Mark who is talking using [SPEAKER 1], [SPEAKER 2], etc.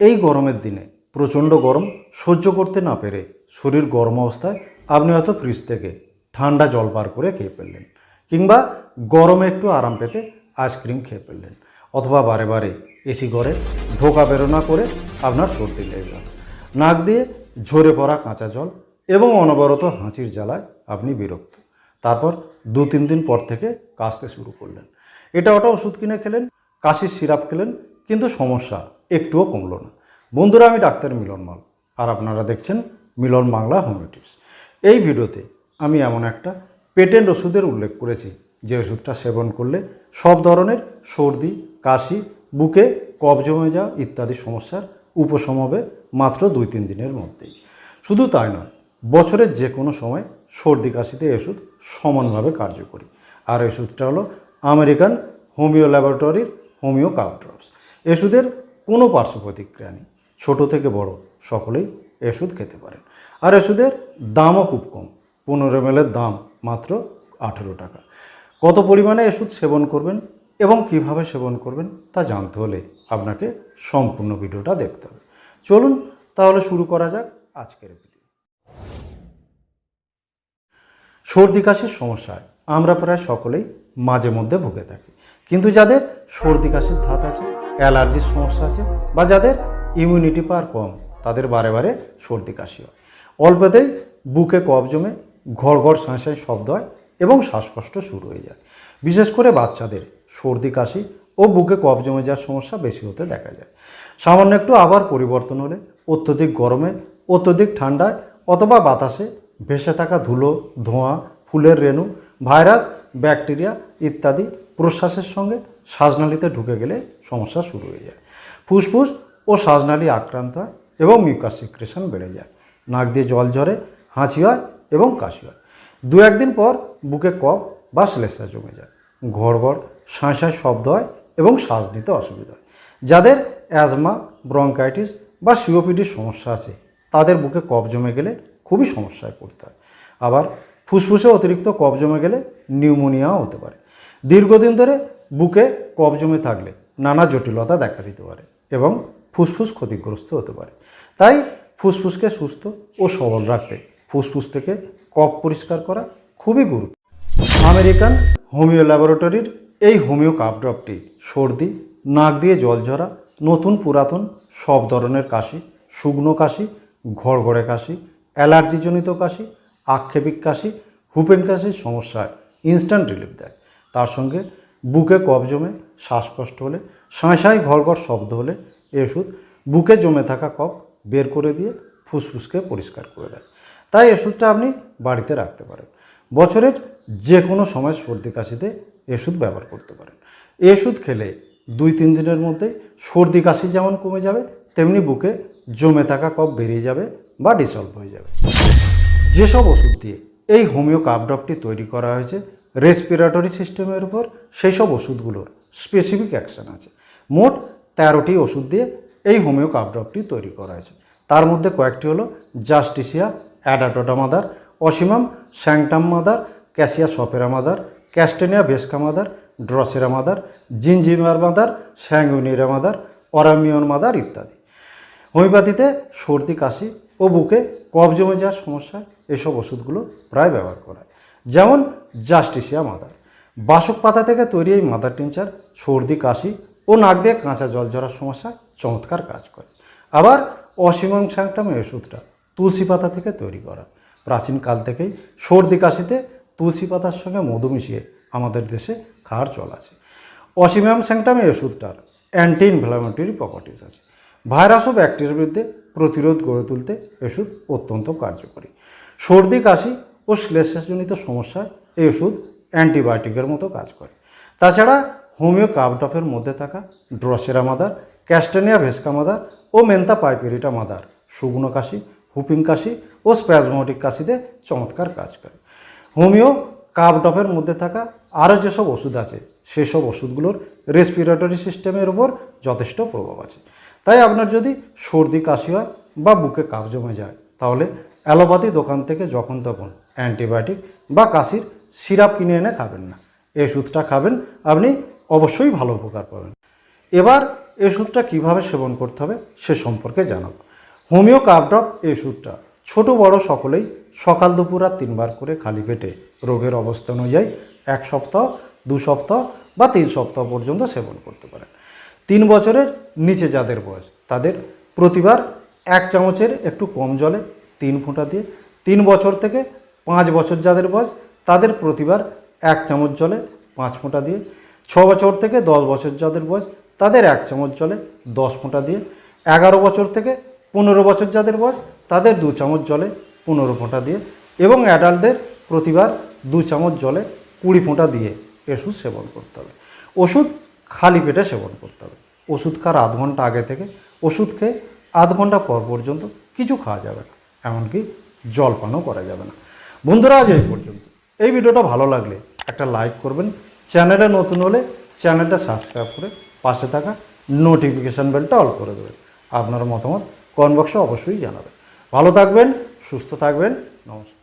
[SPEAKER 1] এই গরমের দিনে প্রচণ্ড গরম সহ্য করতে না পেরে শরীর গরম অবস্থায় আপনি হয়তো ফ্রিজ থেকে ঠান্ডা জল বার করে খেয়ে ফেললেন কিংবা গরমে একটু আরাম পেতে আইসক্রিম খেয়ে ফেললেন অথবা বারে বারে এসি ঘরে ঢোকা বেরোনা করে আপনার সর্দি লেগে গেল। নাক দিয়ে ঝরে পড়া কাঁচা জল এবং অনবরত হাঁচির জ্বালায় আপনি বিরক্ত। তারপর দু তিন দিন পর থেকে কাশতে শুরু করলেন। এটা ওটা ওষুধ কিনে খেলেন, কাশির সিরাপ খেলেন, কিন্তু সমস্যা একটুও কমলো না। বন্ধুরা, আমি ডাক্তার মিলন মাল, আর আপনারা দেখছেন মিলন বাংলা হোমিওটিপস এই ভিডিওতে আমি এমন একটা পেটেন্ট ওষুধের উল্লেখ করেছি, যে ওষুধটা সেবন করলে সব ধরনের সর্দি, কাশি, বুকে কফ জমে যাওয়া ইত্যাদি সমস্যার উপশম হবে মাত্র দুই তিন দিনের মধ্যেই। শুধু তাই নয়, বছরের যে কোনো সময় সর্দি, কাশিতে ওষুধ সমানভাবে কার্যকরী। আর ওষুধটা হলো আমেরিকান হোমিও ল্যাবরেটরির হোমিও কাপ ড্রপস ওষুধের কোনো পার্শ্ব প্রতিক্রিয়া নেই। ছোটো থেকে বড় সকলেই ওষুধ খেতে পারেন। আর ওষুধের দামও খুব কম। পনেরো এমএলের দাম মাত্র আঠেরো টাকা। কত পরিমাণে ওষুধ সেবন করবেন এবং কীভাবে সেবন করবেন তা জানতে হলে আপনাকে সম্পূর্ণ ভিডিওটা দেখতে হবে। চলুন তাহলে শুরু করা যাক আজকের ভিডিও। সর্দি কাশির সমস্যায় আমরা প্রায় সকলেই মাঝে মধ্যে ভুগে থাকি। কিন্তু যাদের সর্দি কাশির ধাত আছে, অ্যালার্জির সমস্যা আছে বা যাদের ইমিউনিটি পাওয়ার কম, তাদের বারে বারে সর্দি কাশি হয়। অল্পতেই বুকে কফ জমে ঘর ঘর শাঁসাই শব্দ হয় এবং শ্বাসকষ্ট শুরু হয়ে যায়। বিশেষ করে বাচ্চাদের সর্দি কাশি ও বুকে কফ জমে যাওয়ার সমস্যা বেশি হতে দেখা যায়। সামান্য একটু আবার পরিবর্তন হলে অত্যধিক গরমে, অত্যধিক ঠান্ডায় অথবা বাতাসে ভেসে থাকা ধুলো, ধোঁয়া, ফুলের রেণু ভাইরাস, ব্যাকটেরিয়া ইত্যাদি প্রশ্বাসের সঙ্গে শ্বাসনালীতে ঢুকে গেলে সমস্যা শুরু হয়ে যায়। ফুসফুস ও শ্বাসনালী আক্রান্ত হয় এবং মিউকাস সিক্রেশন বেড়ে যায়। নাক দিয়ে জল ঝরে, হাঁচি হয় এবং কাশি হয়। দু একদিন পর বুকে কফ বা শ্লেষা জমে যায়। ঘর ঘর শাঁসায় শব্দ হয় এবং শ্বাস নিতে অসুবিধা হয়। যাদের অ্যাজমা, ব্রঙ্কাইটিস বা সিওপিডির সমস্যা আছে, তাদের বুকে কফ জমে গেলে খুবই সমস্যায় পড়তে হয়। আবার ফুসফুসে অতিরিক্ত কফ জমে গেলে নিউমোনিয়াও হতে পারে। দীর্ঘদিন ধরে বুকে কফ জমে থাকলে নানা জটিলতা দেখা দিতে পারে এবং ফুসফুস ক্ষতিগ্রস্ত হতে পারে। তাই ফুসফুসকে সুস্থ ও সবল রাখতে ফুসফুস থেকে কফ পরিষ্কার করা খুবই গুরুত্ব। আমেরিকান হোমিও ল্যাবরেটরির এই হোমিও কাপ ড্রপটি সর্দি, নাক দিয়ে জল ঝরা, নতুন পুরাতন সব ধরনের কাশি, শুকনো কাশি, ঘড়ঘড়ে কাশি, অ্যালার্জিজনিত কাশি আক্ষেপিক কাশি হুপেন কাশির সমস্যায় ইনস্ট্যান্ট রিলিফ দেয়। তার সঙ্গে বুকে কফ জমে শ্বাসকষ্ট হলে শাঁসাই ঘর শব্দ হলে এই ওষুধ বুকে জমে থাকা কফ বের করে দিয়ে ফুসফুসকে পরিষ্কার করে দেয়। তাই ওষুধটা আপনি বাড়িতে রাখতে পারেন। বছরের যে কোনো সময় সর্দি কাশিতে ওষুধ ব্যবহার করতে পারেন। এই ওষুধ খেলে দুই তিন দিনের মধ্যে সর্দি কাশি যেমন কমে যাবে, তেমনি বুকে জমে থাকা কফ বেরিয়ে যাবে বা ডিসলভ হয়ে যাবে। যেসব ওষুধ দিয়ে এই হোমিও কাপ ড্রপটি তৈরি করা হয়েছে রেসপিরেটরি সিস্টেমের উপর সেই সব ওষুধগুলোর স্পেসিফিক অ্যাকশন আছে। মোট তেরোটি ওষুধ দিয়ে এই হোমিও কাপ ড্রপটি তৈরি করা হয়েছে। তার মধ্যে কয়েকটি হলো justicia adhatoda mother ocimum sanctum mother cassia sophera mother castanea vesca mother drosera mother zingiber mother sanguinaria mother অরামিয়ন mother ইত্যাদি। হোমিওপ্যাথিতে সর্দি, কাশি ও বুকে কফ জমে যাওয়ার সমস্যায় এসব ওষুধগুলো প্রায় ব্যবহার করা হয়। যেমন জাস্টিসিয়া মাদার। বাসক পাতা থেকে তৈরি এই মাদার টিনচার সর্দি, কাশি ও নাক দিয়ে কাঁচা জল ঝরার সমস্যায় চমৎকার কাজ করে। আবার অসীমং স্যাংটাম এই ওষুধটা তুলসী পাতা থেকে তৈরি করা। প্রাচীনকাল থেকেই সর্দি, কাশিতে তুলসী পাতার সঙ্গে মধু মিশিয়ে আমাদের দেশে খাওয়ার চল আছে। অসীমাম স্যাংটাম এই ওষুধটার অ্যান্টি ইনফ্লামেটরি প্রপার্টিস আছে। ভাইরাস ও ব্যাকটেরিয়ার বিরুদ্ধে প্রতিরোধ গড়ে তুলতে ওষুধ অত্যন্ত কার্যকরী। সর্দি, কাশি ও শ্লেষজনিত সমস্যায় এই ওষুধ অ্যান্টিবায়োটিকের মতো কাজ করে। তাছাড়া হোমিও কাপডফের মধ্যে থাকা drosera mother, castanea vesca mother ও মেন্তা পাইপেরিটা মাদার, শুকনো কাশি, হুপিং কাশি ও স্প্যাজমোটিক কাশিতে চমৎকার কাজ করে। হোমিও কাপডফের মধ্যে থাকা আরও যেসব ওষুধ আছে, সেসব ওষুধগুলোর রেসপিরেটরি সিস্টেমের ওপর যথেষ্ট প্রভাব আছে। তাই আপনার যদি সর্দি, কাশি হয় বা বুকে কাপ জমে যায়, তাহলে অ্যালোপ্যাথি দোকান থেকে যখন তখন অ্যান্টিবায়োটিক বা কাশির সিরাপ কিনে এনে খাবেন না। এই ওষুধটা খাবেন, আপনি অবশ্যই ভালো উপকার পাবেন। এবার এই ওষুধটা কীভাবে সেবন করতে হবে সে সম্পর্কে জানাব। হোমিও কাপ ড্রপ এই ওষুধটা ছোটো বড় সকলেই সকাল, দুপুর আর তিনবার করে খালি পেটে রোগের অবস্থা অনুযায়ী এক সপ্তাহ, দু সপ্তাহ বা তিন সপ্তাহ পর্যন্ত সেবন করতে পারেন। তিন বছরের নিচে যাদের বয়স, তাদের প্রতিবার এক চামচের একটু কম জলে তিন ফোঁটা দিয়ে, তিন বছর থেকে পাঁচ বছর যাদের বয়স, তাদের প্রতিবার এক চামচ জলে পাঁচ ফোঁটা দিয়ে, ছ বছর থেকে দশ বছর যাদের বয়স, তাদের এক চামচ জলে দশ ফোঁটা দিয়ে, এগারো বছর থেকে পনেরো বছর যাদের বয়স, তাদের দু চামচ জলে পনেরো ফোঁটা দিয়ে এবং অ্যাডাল্টদের প্রতিবার দু চামচ জলে কুড়ি ফোঁটা দিয়ে ওষুধ সেবন করতে হবে। ওষুধ খালি পেটে সেবন করতে হবে। ওষুধ খাওয়ার আধ ঘণ্টা আগে থেকে ওষুধ খেয়ে আধ ঘণ্টা পর পর্যন্ত কিছু খাওয়া যাবে না। এমনকি জল পানও করা যাবে না। বন্ধুরা, আজ এই পর্যন্ত। এই ভিডিওটা ভালো লাগলে একটা লাইক করবেন। চ্যানেলে নতুন হলে চ্যানেলটা সাবস্ক্রাইব করে পাশে থাকা নোটিফিকেশান বেলটা অল করে দেবেন। আপনার মতামত কমেন্ট বক্সে অবশ্যই জানাবেন। ভালো থাকবেন, সুস্থ থাকবেন। নমস্কার।